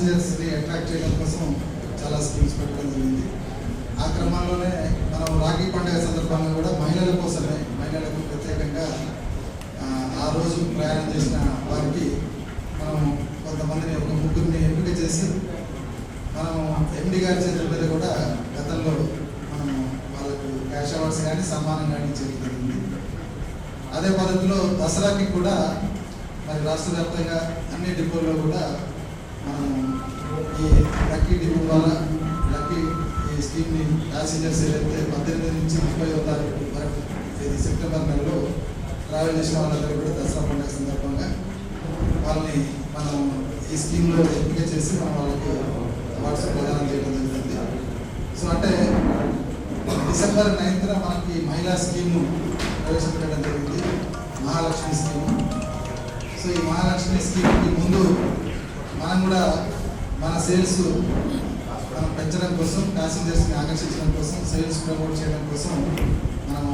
ప్యాసింజర్స్ని attract చేయడం కోసం చాలా స్కీమ్స్ పెట్టడం జరిగింది. ఆ క్రమంలోనే మనం రాఖీ పండుగ సందర్భంగా కూడా మహిళల కోసమే మహిళలకు ప్రత్యేకంగా ఆ, రోజు ప్రయాణం చేసిన వారికి మనం కొంతమందిని ఒక ముగ్గురిని ఎంపిక చేసి మనం ఎండి గారి చేతుల మీద కూడా గతంలో మనం వాళ్ళకు క్యాష్ అవార్డ్స్ కానీ సన్మానం కానీ చేయడం జరిగింది. అదే పద్ధతిలో దసరాకి కూడా మరి రాష్ట్ర వ్యాప్తంగా అన్ని డిపోల్లో కూడా మనం ఈ లక్కీ డిపో ద్వారా లక్కీ ఈ స్కీమ్ని ప్యాసింజర్స్ ఏదైతే పద్దెనిమిది నుంచి ముప్పై తారీఖు వరకు ఇది సెప్టెంబర్ నెలలో ట్రావెల్ చేసిన వాళ్ళందరూ కూడా దసరా పండుగ సందర్భంగా వాళ్ళని మనం ఈ స్కీమ్లో ఎంపిక చేసి మనం వాళ్ళకి అవార్డ్స్ ప్రదానం చేయడం జరుగుతుంది సో అంటే డిసెంబర్ నైన్త్న మనకి మహిళా స్కీమ్ ప్రవేశపెట్టడం జరిగింది మహాలక్ష్మి స్కీమ్ సో ఈ మహాలక్ష్మి స్కీమ్కి ముందు మనం కూడా మన సేల్స్ మనం పెంచడం కోసం ప్యాసింజర్స్ని ఆకర్షించడం కోసం సేల్స్ ప్రమోట్ చేయడం కోసం మనము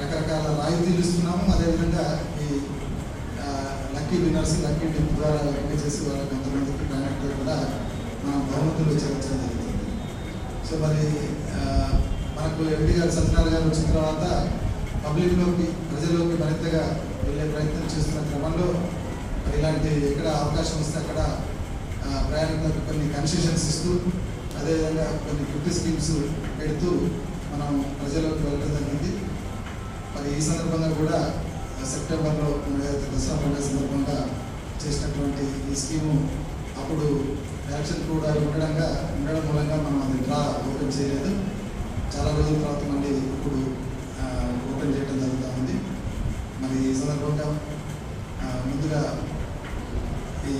రకరకాల రాయితీలు ఇస్తున్నాము. అదేవిధంగా ఈ లక్కీ విన్నర్స్ లక్కీ టిప్ ద్వారా ఎంపిక చేసి వాళ్ళ కొంతమందికి ప్లానెట్ కూడా మనం బహుమతులు చేర్చడం జరుగుతుంది. సో మరి మనకు ఎంపీ గారు సత్యనారాయణ గారు వచ్చిన తర్వాత పబ్లిక్లోకి ప్రజల్లోకి మరింతగా వెళ్ళే ప్రయత్నం చేస్తున్న క్రమంలో ఇలాంటి ఎక్కడ అవకాశం వస్తే అక్కడ ప్రయాణికులకు కొన్ని కన్సెషన్స్ ఇస్తూ అదేవిధంగా కొన్ని గిఫ్ట్ స్కీమ్స్ పెడుతూ మనం ప్రజలకు వెళ్ళడం జరిగింది. మరి ఈ సందర్భంగా కూడా సెప్టెంబర్లో దసరా పండుగ సందర్భంగా చేసినటువంటి ఈ స్కీము అప్పుడు ఎలక్షన్ కూడా ఉండడంగా ఉండడం మూలంగా మనం అది డ్రా ఓపెన్ చేయలేదు. చాలా రోజుల తర్వాత మళ్ళీ ఇప్పుడు ఓపెన్ చేయడం జరుగుతూ ఉంది. మరి ఈ సందర్భంగా ముందుగా ఈ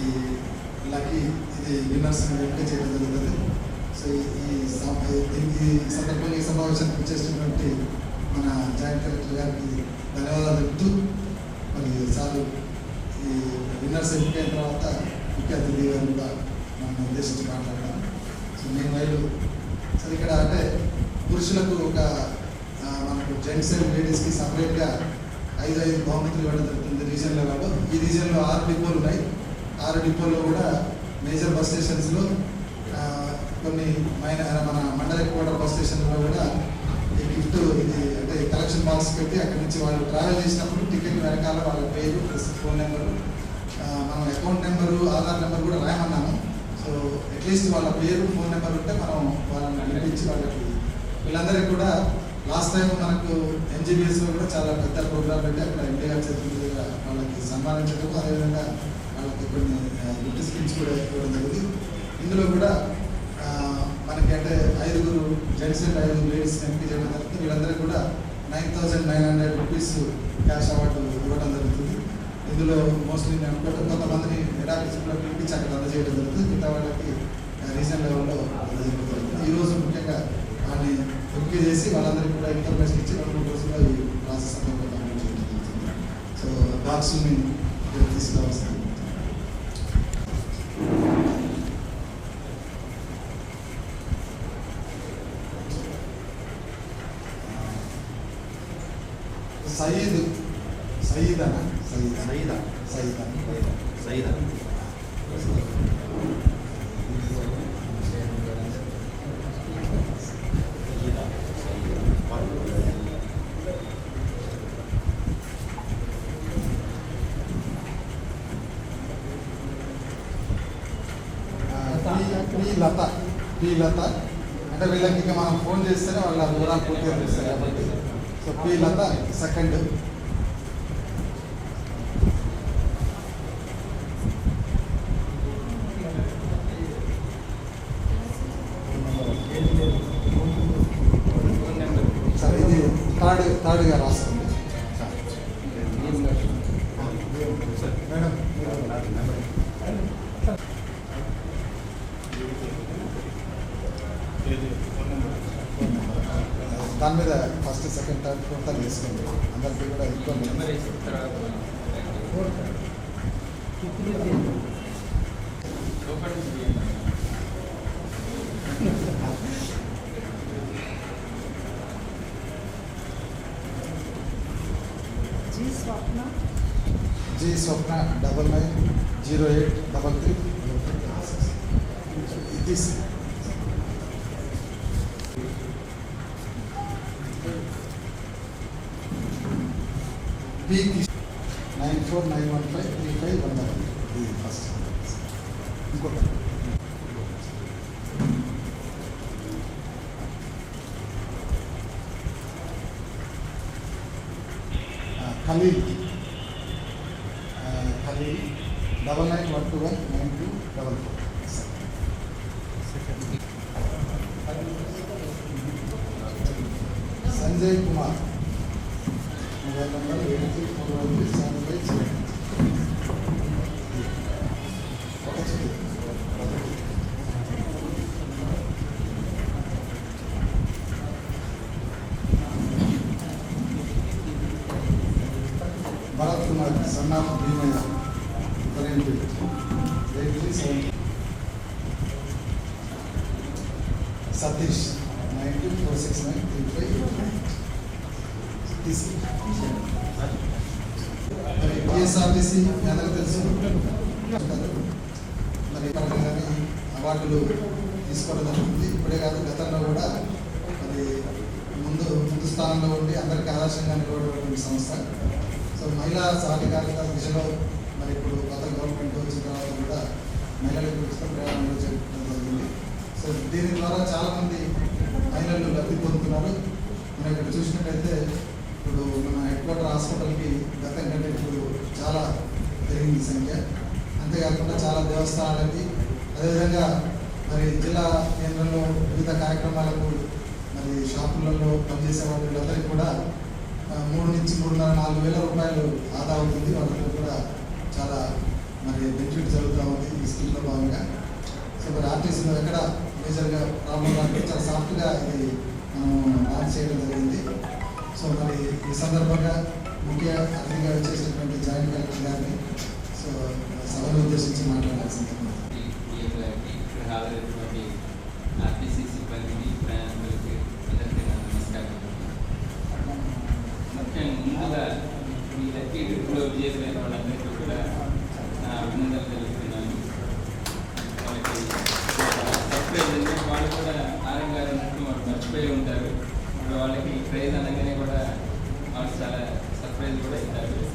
లక్కీ ఇది విన్నర్స్ ఎంపిక చేయడం జరుగుతుంది. సో ఈ- దీనికి ఈ సందర్భంగా ఈ సమావేశానికి వచ్చేసినటువంటి మన జాయింట్ కలెక్టర్ గారికి ధన్యవాదాలు చెప్తూ మరి సార్లు ఈ విన్నర్స్ ఎంపికైన తర్వాత ముఖ్య అతిథి గారు కూడా మనం ఉద్దేశించి మాట్లాడడం. సో నేను వైపు సరే ఇక్కడ అంటే పురుషులకు ఒక మనకు జెంట్స్ అండ్ లేడీస్కి సపరేట్గా ఐదు ఐదు బహుమతులు ఇవ్వడం జరుగుతుంది రీజన్ లెవెల్లో ఈ రీజన్లో ఆరు డిపోలు ఉన్నాయి. ఆరు డిపోలో కూడా మేజర్ బస్ స్టేషన్స్లో కొన్ని మైన మన మండల హెడ్ క్వార్టర్ బస్ స్టేషన్లో కూడా ఈ గిఫ్ట్ ఇది అంటే కలెక్షన్ బాక్స్ పెట్టి అక్కడి నుంచి వాళ్ళు ట్రావెల్ చేసినప్పుడు టికెట్ వెనకాల వాళ్ళ పేరు ప్లస్ ఫోన్ నెంబరు మనం అకౌంట్ నెంబరు ఆధార్ నెంబర్ కూడా రాయమన్నాము. సో అట్లీస్ట్ వాళ్ళ పేరు ఫోన్ నెంబర్ ఉంటే మనం వాళ్ళని పిలిపించి వాళ్ళకి వీళ్ళందరికీ కూడా లాస్ట్ టైం మనకు ఎన్జిబిఎస్లో కూడా చాలా పెద్ద ప్రోగ్రామ్ పెట్టి అక్కడ ఎంపీ గారి చేతుల వాళ్ళకి సన్మానించడం అదేవిధంగా కొన్ని గిఫ్ట్ స్కీమ్స్ కూడా ఇవ్వడం జరిగింది. ఇందులో కూడా మనకంటే మనకి అంటే ఐదుగురు జెంట్స్ అండ్ ఐదుగురు లేడీస్ ఎంపీ చేయడం జరుగుతుంది వీళ్ళందరికీ కూడా nine thousand nine hundred rupees cash award ఇవ్వడం జరుగుతుంది. ఇందులో మోస్ట్లీ నేను అనుకుంటే కొంతమందిని నిరాకరించకుండా పిలిపించి అక్కడ అందజేయడం జరుగుతుంది. మిగతా వాళ్ళకి రీజన్ లెవెల్లో అందజేయడం ఈరోజు ముఖ్యంగా వాళ్ళని ఎంపిక చేసి వాళ్ళందరికీ కూడా ఇన్ఫర్మేషన్ ఇచ్చి రెండు మూడు రోజుల్లో ఈ ప్రాసెస్ అంతా కూడా కంప్లీట్ చేయడం జరుగుతుంది. సో బాక్స్ని తీసుకురావాల్సింది సయీద్ సయీద్ అన్న సయీద్ సయీదా సయీద్ అన్న సయీదా పి లత పి లత అంటే వీళ్ళకి ఇక మనం ఫోన్ చేస్తేనే వాళ్ళ వివరాలు పూర్తిగా తెలుస్తాయి కాబట్టి. సో పి లత సెకండ్ సరే ఇది థర్డ్ థర్డ్గా రాస్తాం మేడం దాని మీద ఫస్ట్ సెకండ్ థర్డ్ ఫోర్త్ అని వేసుకోండి అందరికీ కూడా ఈక్వల్ నెంబర్ వేసిన తర్వాత లోపల నుంచి తీయండి. G Swapna G Swapna double nine zero eight double three ఇది P nine four nine one five three five one double ఇది ఫస్ట్ ఇంకొకటి ఆ, Khaleel. Khaleel. Double nine one two one nine two double four. Sanjay Kumar. Mobile number eight six four one three seven five seven Bharat Kumar son of Bheemaiah current eight three seven Satish nine two four six nine three five తీసి మరి TSRTC మీ అందరికీ తెలుసు మరి కానీ అవార్డులు తీసుకోవడం జరుగుతుంది ఇప్పుడే కాదు గతంలో కూడా మరి ముందు ముందు స్థానంలో ఉండి అందరికీ ఆదర్శంగా నిలబడేటువంటి సంస్థ. సో మహిళా సాధికారిత దిశలో మరి ఇప్పుడు గత గవర్నమెంట్ వచ్చిన తర్వాత కూడా మహిళలకు ఉచిత ప్రయాణంలో చేపట్టడం జరిగింది. సో దీని ద్వారా చాలామంది మహిళలు లబ్ధి పొందుతున్నారు. మనం ఇక్కడ చూసినట్టయితే ఇప్పుడు మన హెడ్ క్వార్టర్ హాస్పిటల్కి గతం కంటే ఇప్పుడు చాలా పెరిగింది సంఖ్య. అంతేకాకుండా చాలా దేవస్థానాలకి అదేవిధంగా మరి జిల్లా కేంద్రంలో వివిధ కార్యక్రమాలకు మరి షాపులలో పనిచేసే వాళ్ళందరికీ కూడా మూడు నుంచి మూడున్నర నాలుగు వేల రూపాయలు ఆదా అవుతుంది. వాళ్ళకి కూడా చాలా మరి బెనిఫిట్ జరుగుతూ ఉంది ఈ స్కీమ్లో భాగంగా. సో మరి ఆర్టీసీలో ఎక్కడ మేజర్గా ప్రాబ్లం రాకుండా చాలా సాఫ్ట్గా ఇది మనం లాంచ్ చేయడం జరిగింది. సో మరి ఈ సందర్భంగా ముఖ్య అతిథిగా వచ్చేసినటువంటి జాయింట్ కలెక్టర్ గారిని సో సభను ఉద్దేశించి మాట్లాడాల్సింది ఇక్కడ ముందుగా ఈ లక్కీ ట్రిప్లో విజయమైన వాళ్ళందరికీ కూడా నా అభినందనలు తెలుపుతున్నాను వాళ్ళకి సర్ప్రైజ్ అంటే వాళ్ళు కూడా ఆరం గారు అన్నట్టు వాళ్ళు మర్చిపోయి ఉంటారు ఇప్పుడు వాళ్ళకి ప్రైజ్ అనగానే కూడా వాళ్ళు చాలా సర్ప్రైజ్ కూడా ఇస్తారు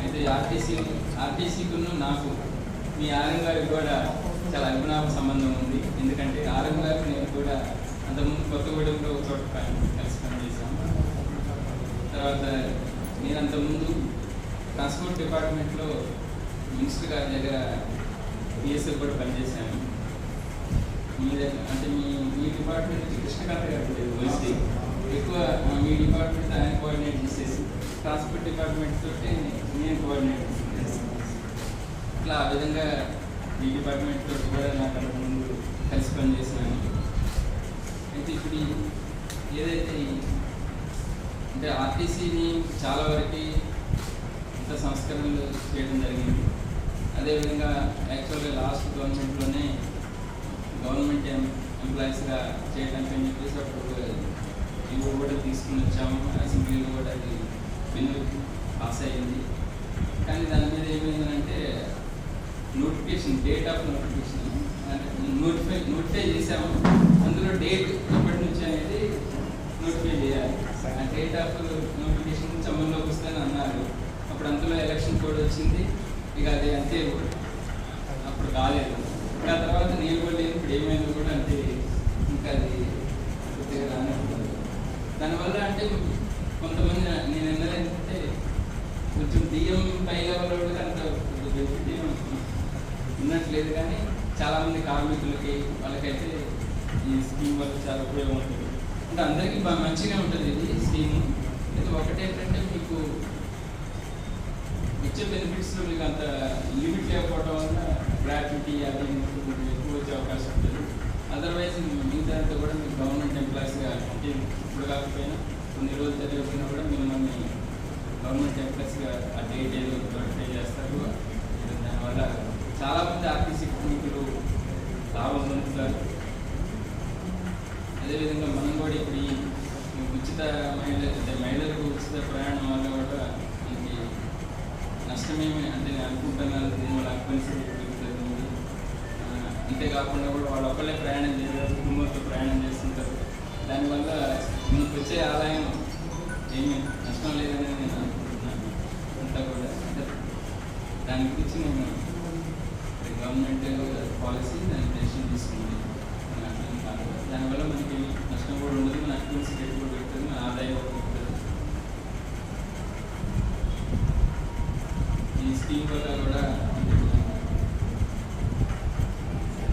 అయితే ఆర్టీసీ ఆర్టీసీకును నాకు మీ ఆరం గారికి కూడా చాలా అభినాభ సంబంధం ఉంది. ఎందుకంటే ఆరం గారు నేను కూడా అంతకుముందు కొత్తగూడెంలో ఒక చోట కలిసి పనిచేశాము. తర్వాత నేను అంతకుముందు ట్రాన్స్పోర్ట్ డిపార్ట్మెంట్లో మినిస్టర్ గారి దగ్గర బిఎస్ఎఫ్ కూడా పనిచేశాను. మీ దగ్గర అంటే మీ మీ డిపార్ట్మెంట్ నుంచి కృష్ణకాంత్ గారు లేదు ఎక్కువ మీ డిపార్ట్మెంట్ ఆయన కోఆర్డినేట్ చేసేసి ట్రాన్స్పోర్ట్ డిపార్ట్మెంట్ తోటి నేను కోఆర్డినేట్ ఇట్లా ఆ విధంగా ఈ డిపార్ట్మెంట్ తోటి కూడా నాకు ముందు కలిసి పనిచేసినాను అయితే ఇప్పుడు ఏదైతే అంటే ఆర్టీసీని చాలా వరకు ఇంత సంస్కరణలు చేయడం జరిగింది. అదేవిధంగా యాక్చువల్గా లాస్ట్ గవర్నమెంట్లోనే గవర్నమెంట్ ఎం ఎంప్లాయీస్గా చేయడానికి అని చెప్పేసి అప్పుడు ఇవి కూడా తీసుకుని వచ్చాము. అసెంబ్లీలో కూడా అది బిల్లు పాస్ అయ్యింది. కానీ దాని మీద ఏమైందంటే notification date of notification notify notify చేసాము అందులో డేట్ ఎప్పటి నుంచి అనేది నోటిఫై చేయాలి. ఆ డేట్ ఆఫ్ నోటిఫికేషన్ నుంచి అమల్లోకి వస్తుందని అన్నారు. అప్పుడు అందులో ఎలక్షన్ కోడ్ వచ్చింది. ఇక అది అంతే అప్పుడు కాలేదు ఇంకా తర్వాత నేను కూడా ఇప్పుడు ఏమైంది కూడా అంటే ఇంకా అది కొద్దిగా రానే దానివల్ల అంటే కొంతమంది నేను ఎన్నదంటే కొంచెం బియ్యం పై వాళ్ళకి అంత బెనిఫిట్ ఏమి ఉన్నట్లేదు కానీ చాలామంది కార్మికులకి వాళ్ళకైతే ఈ స్కీమ్ వల్ల చాలా ఉపయోగం ఉంటుంది అంటే అందరికీ బాగా మంచిగా ఉంటుంది ఇది స్కీమ్. అయితే ఒకటేంటంటే మీకు ఇచ్చే బెనిఫిట్స్లో మీకు అంత లిమిట్ లేకపోవడం వల్ల గ్రాట్యుటీ అది కొంచెం ఎక్కువ వచ్చే అవకాశం ఉంటుంది. అదర్వైజ్ మిగతా అంతా కూడా మీకు గవర్నమెంట్ ఎంప్లాయీస్గా అంటే ఇప్పుడు కాకపోయినా కొన్ని రోజులు తెలియకుండా కూడా మిమ్మల్ని గవర్నమెంట్ ఎంప్లాయీస్గా ఆ డేట్ నోటిఫై చేస్తారు. దానివల్ల చాలామంది ఆర్టీసీ కార్మికులు లాభం పొందుతారు అదేవిధంగా మనం కూడా ఇప్పుడు ఈ ఉచిత మహిళ అంటే మహిళలకు ఉచిత ప్రయాణం వల్ల కూడా మనకి నష్టమేమి అంటే నేను అనుకుంటున్నాను దీనివల్ల అక్వెన్సీ పెరుగుతుంది అంతేకాకుండా కూడా వాళ్ళు ఒక్కళ్ళే ప్రయాణం చేయగలరు కుటుంబంతో ప్రయాణం చేస్తుంటారు. వచ్చే ఆదాయం ఏమి నష్టం లేదని నేను అనుకుంటున్నాను. అంతా కూడా దాని గురించి నేను గవర్నమెంట్ పాలసీ దాని డెసిషన్ తీసుకుంది దానివల్ల మనకి నష్టం కూడా ఉండదు మన అక్వెన్సీ రేట్ కూడా పెడుతుంది మన ఆదాయం కూడా పెరుగుతుంది ఈ స్కీమ్ వల్ల కూడా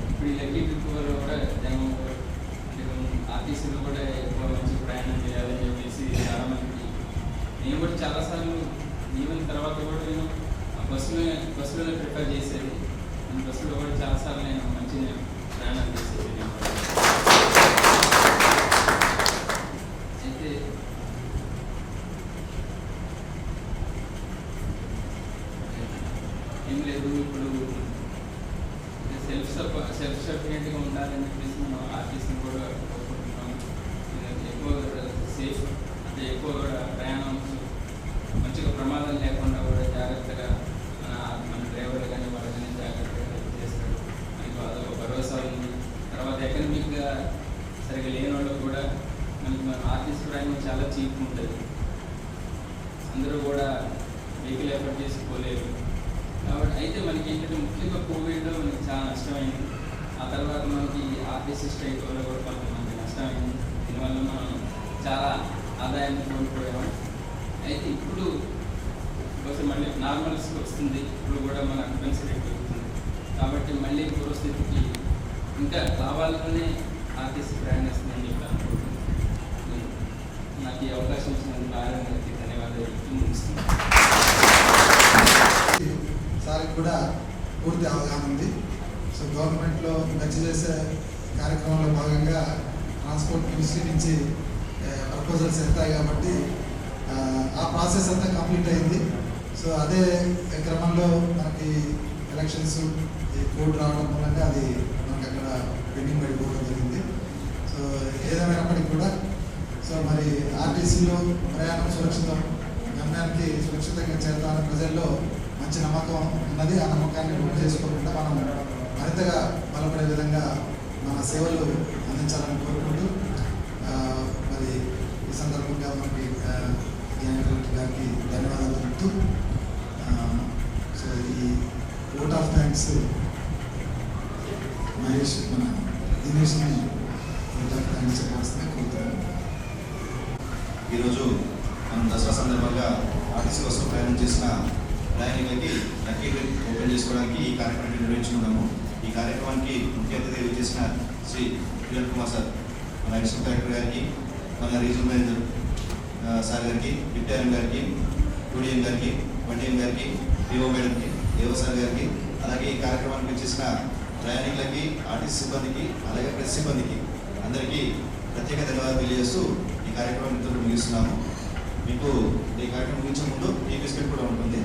ఇప్పుడు ఈ లక్కీ ట్రిప్ వల్ల కూడా ఆఫీసులో ఆర్టీసీలో కూడా ఎక్కువ మంచి ప్రయాణం చేయాలని చెప్పేసి చాలా మందికి నేను కూడా చాలాసార్లు ఈవెన్ తర్వాత కూడా నేను ఆ బస్సులో బస్సులో ప్రిఫర్ చేసేది. నేను బస్సులో కూడా చాలాసార్లు నేను మంచి ప్రయాణం చేసేది. నేను అయితే ఏం లేదు ఇప్పుడు సెల్ఫ్ సపో సెల్ఫ్ సఫిషియెంట్గా ఉండాలని చెప్పేసి మనం ఆర్టిస్ట్ని కూడా కోరుకుంటున్నాం ఎక్కువ సేఫ్ అంటే ఎక్కువ కూడా లేకుండా కూడా జాగ్రత్తగా మన మన డ్రైవర్ కానీ వాళ్ళు కానీ జాగ్రత్తగా చేస్తారు మనకు అదొక భరోసా ఉంది. తర్వాత ఎకనమిక్గా సరిగ్గా లేని వాళ్ళు కూడా మనకి మన ఆర్టిస్ట్ డ్రాయింగ్ చాలా చీప్ ఉంటుంది. అందరూ కూడా వెహికల్ ఎఫర్ట్ చేసి పోలేరు. కాబట్టి అయితే మనకి ఏంటంటే ముఖ్యంగా కోవిడ్లో మనకి చాలా నష్టమైంది. ఆ తర్వాత మనకి ఆర్టీసీ స్ట్రైక్ వల్ల కూడా కొంత మనకి నష్టమైంది. దీనివల్ల మనం చాలా ఆదాయాన్ని కోల్పోయాము అయితే ఇప్పుడు కొంచెం మళ్ళీ నార్మల్స్కి వస్తుంది. ఇప్పుడు కూడా మన అక్యుపెన్సీ రేట్ పెరుగుతుంది. కాబట్టి మళ్ళీ పూర్వస్థితికి ఇంకా లాభాలతోనే ఆర్టీసీ ప్రయాణిస్తుందని చెప్పి అనుకుంటున్నాను. నాకు ఈ అవకాశం ఇచ్చినందుకు ఆరోగ్య గారికి ధన్యవాదాలు ముగిస్తున్నాను. సార్కి కూడా పూర్తి అవగాహన ఉంది. సో గవర్నమెంట్లో ఖర్చు చేసే కార్యక్రమంలో భాగంగా ట్రాన్స్పోర్ట్ మినిస్ట్రీ నుంచి ప్రపోజల్స్ వెళ్తాయి కాబట్టి ఆ ప్రాసెస్ అంతా కంప్లీట్ అయింది. సో అదే క్రమంలో మనకి ఎలక్షన్స్ ఈ కోడ్ రావడం మూలంగా అది మనకి అక్కడ పెండింగ్ పడిపోవడం జరిగింది. సో ఏదేమైనప్పటికీ కూడా సో మరి ఆర్టీసీలో ప్రయాణం సురక్షితం గమ్యానికి సురక్షితంగా చేరుతామని ప్రజల్లో మంచి నమ్మకం ఉన్నది ఆ నమ్మకాన్ని గుర్తు చేసుకోకుండా మనం మరింతగా బలపడే విధంగా మన సేవలు అందించాలని కోరుకుంటూ మరి ఈ సందర్భంగా మనకి ఆ, గారికి ధన్యవాదాలు చెప్తూ సో ఈ ఓట్ ఆఫ్ థ్యాంక్స్ మహేష్ మన దినేష్ని ఓట్ ఆఫ్ థ్యాంక్స్ చెప్పాల్సిందే కోరుతున్నాను ఈరోజు మనం దసరా సందర్భంగా ఆర్టీసీ కోసం ప్రయాణం చేసిన ప్రయాణికులకి లక్కీ ఓపెన్ చేసుకోవడానికి ఈ కార్యక్రమాన్ని నిర్వహించుకున్నాము. ఈ కార్యక్రమానికి ముఖ్య అతిథి చేసిన శ్రీ కిరణ్ కుమార్ సార్ మన అడిషనల్ కలెక్టర్ గారికి మన రీజనల్ మేనేజర్ సార్ గారికి డిప్యూటీ గారికి టూడీఎం గారికి వన్డిఎం గారికి డిఓ మేడంకి దేవ సార్ గారికి అలాగే ఈ కార్యక్రమానికి వచ్చేసిన ప్రయాణికులకి ఆర్టీసీ సిబ్బందికి అలాగే ప్రెస్ సిబ్బందికి అందరికీ ప్రత్యేక ధన్యవాదాలు తెలియజేస్తూ ఈ కార్యక్రమాన్ని ముగిస్తున్నాము. మీకు ఈ కార్యక్రమం ముగించే ముందు ఈ బిస్కెట్ కూడా ఉంటుంది.